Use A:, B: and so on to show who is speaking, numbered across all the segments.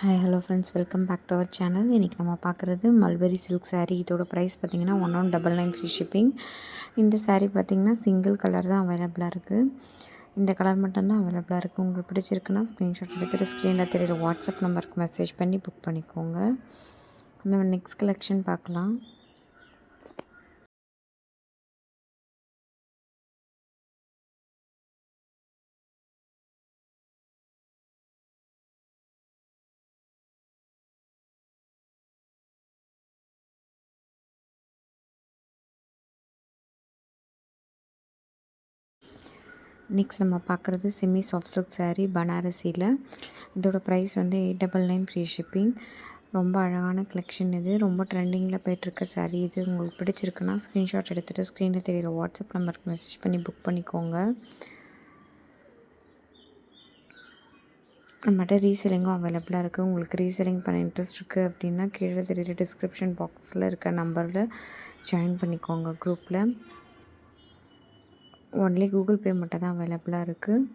A: Hi hello friends welcome back to our channel இன்றைக்கி நம்ம பார்க்குறது மல்பெரி சில்க் சாரீ இதோட ப்ரைஸ் பார்த்திங்கன்னா one one double nine free shipping இந்த சாரீ பார்த்திங்கன்னா சிங்கிள் கலர் தான் அவைலபிளாக இருக்குது இந்த கலர் மட்டும்தான் அவைலபிளாக இருக்குது உங்களுக்கு பிடிச்சிருக்குன்னா ஸ்க்ரீன்ஷாட் எடுத்துகிட்டு ஸ்க்ரீனில் தெரியுற வாட்ஸ்அப் நம்பருக்கு மெசேஜ் பண்ணி புக் பண்ணிக்கோங்க. நம்ம நெக்ஸ்ட் கலெக்ஷன் பார்க்கலாம். நெக்ஸ்ட் நம்ம பார்க்குறது செமி சாஃப்ட் சில்க் சேரீ பனாரசியில். இதோட ப்ரைஸ் வந்து eight double nine free shipping ரொம்ப அழகான கலெக்ஷன் இது. ரொம்ப ட்ரெண்டிங்கில் போயிட்டுருக்க சாரீ இது. உங்களுக்கு பிடிச்சிருக்குன்னா ஸ்க்ரீன்ஷாட் எடுத்துகிட்டு ஸ்க்ரீனில் தெரியுற வாட்ஸ்அப் நம்பருக்கு மெசேஜ் பண்ணி புக் பண்ணிக்கோங்க. நம்மகிட்ட ரீசெல்லிங்கும் அவைலபிளாக இருக்குது உங்களுக்கு ரீசெல்லிங் பண்ண இன்ட்ரெஸ்ட் இருக்குது அப்படின்னா கீழே தெரியுற டிஸ்கிரிப்ஷன் பாக்ஸில் இருக்க நம்பரில் ஜாயின் பண்ணிக்கோங்க குரூப்பில் ஒன்லி கூகுள் பே மட்டும் தான் அவைலபிளாக இருக்குது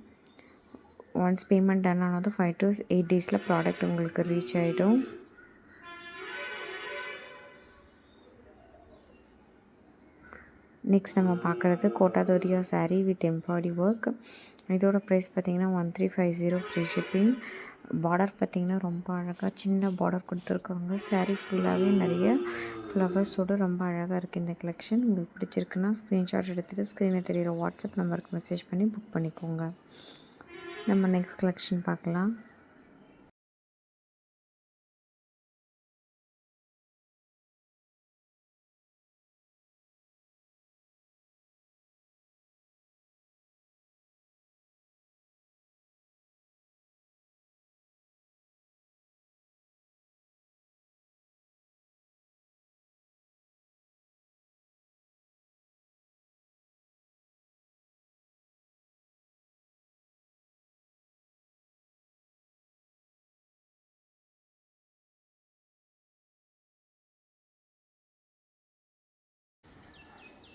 A: ஒன்ஸ் பேமெண்ட் டன் ஆனது ஃபைவ் டு எயிட் டேஸில் ப்ராடக்ட் உங்களுக்கு ரீச் ஆகிடும் நெக்ஸ்ட் நம்ம பார்க்குறது Kota Doria sari with embroidery work இதோட ப்ரைஸ் பார்த்திங்கன்னா one three five zero free shipping border பார்த்திங்கன்னா ரொம்ப அழகாக சின்ன பார்டர் கொடுத்துருக்காங்க. சாரீ ஃபுல்லாகவே நிறைய ஃப்ளவர்ஸோடு ரொம்ப அழகாக இருக்குது இந்த கலெக்ஷன் உங்களுக்கு பிடிச்சிருக்குன்னா ஸ்க்ரீன்ஷாட் எடுத்துகிட்டு ஸ்க்ரீனில் தெரிகிற வாட்ஸ்அப் நம்பருக்கு மெசேஜ் பண்ணி புக் பண்ணிக்கோங்க. நம்ம நெக்ஸ்ட் கலெக்ஷன் பார்க்கலாம்.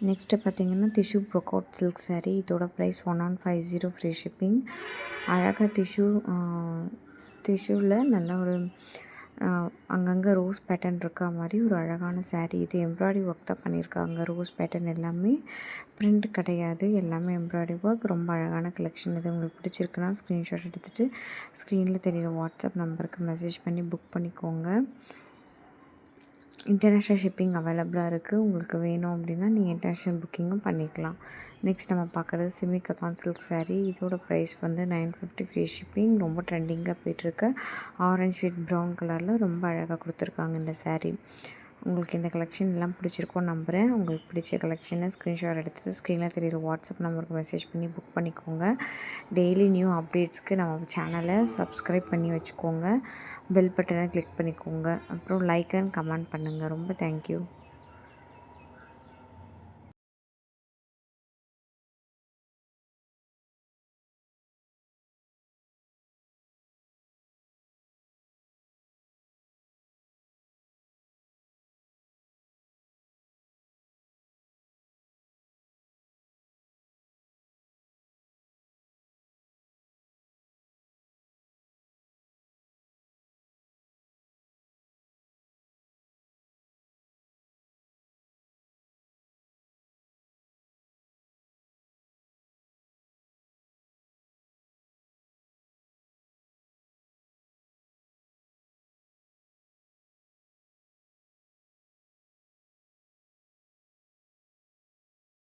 A: நெக்ஸ்ட்டு பார்த்தீங்கன்னா திஷு ப்ரொக்கவுட் சில்க் சாரீ இதோட price one one five zero free shipping அழகாக திஷு திஷுவில் நல்ல ஒரு அங்கங்கே ரோஸ் பேட்டர்ன் இருக்க மாதிரி ஒரு அழகான சாரீ இது எம்ப்ராய்டரி ஒர்க் தான் பண்ணியிருக்காங்க. ரோஸ் பேட்டர்ன் எல்லாமே பிரிண்ட் கிடையாது. எல்லாமே எம்ப்ராய்டரி ஒர்க் ரொம்ப அழகான கலெக்ஷன் இது உங்களுக்கு பிடிச்சிருக்குன்னா ஸ்க்ரீன்ஷாட் எடுத்துகிட்டு ஸ்க்ரீனில் தெரியுற வாட்ஸ்அப் நம்பருக்கு மெசேஜ் பண்ணி புக் பண்ணிக்கோங்க. இன்டர்நேஷ்னல் ஷிப்பிங் அவைலபிளாக இருக்குது உங்களுக்கு வேணும் அப்படின்னா நீங்கள் இன்டர்நேஷ்னல் புக்கிங்கும் பண்ணிக்கலாம். நெக்ஸ்ட் நம்ம பார்க்குறது சிமி கசான் சில்க் சாரீ இதோட ப்ரைஸ் வந்து நைன் ஃபிஃப்டி ஃப்ரீ ஷிப்பிங் ரொம்ப ட்ரெண்டிங்கில் போயிட்டுருக்கு ஆரஞ்ச் வித் ப்ரௌன் கலரில் ரொம்ப அழகாக கொடுத்துருக்காங்க இந்த சாரீ உங்களுக்கு இந்த கலெக்ஷன் எல்லாம் பிடிச்சிருக்கோம் நம்புகிறேன் உங்களுக்கு பிடிச்ச கலெக்ஷனை ஸ்க்ரீன்ஷாட் எடுத்துகிட்டு ஸ்க்ரீனில் தெரியுற வாட்ஸ்அப் நம்பருக்கு மெசேஜ் பண்ணி புக் பண்ணிக்கோங்க. டெய்லி நியூ அப்டேட்ஸ்க்கு நம்ம சேனலை சப்ஸ்கிரைப் பண்ணி வச்சுக்கோங்க. பெல் பட்டனை கிளிக் பண்ணிக்கோங்க. அப்புறம் லைக் அண்ட் கமெண்ட் பண்ணுங்கள் ரொம்ப தேங்க்யூ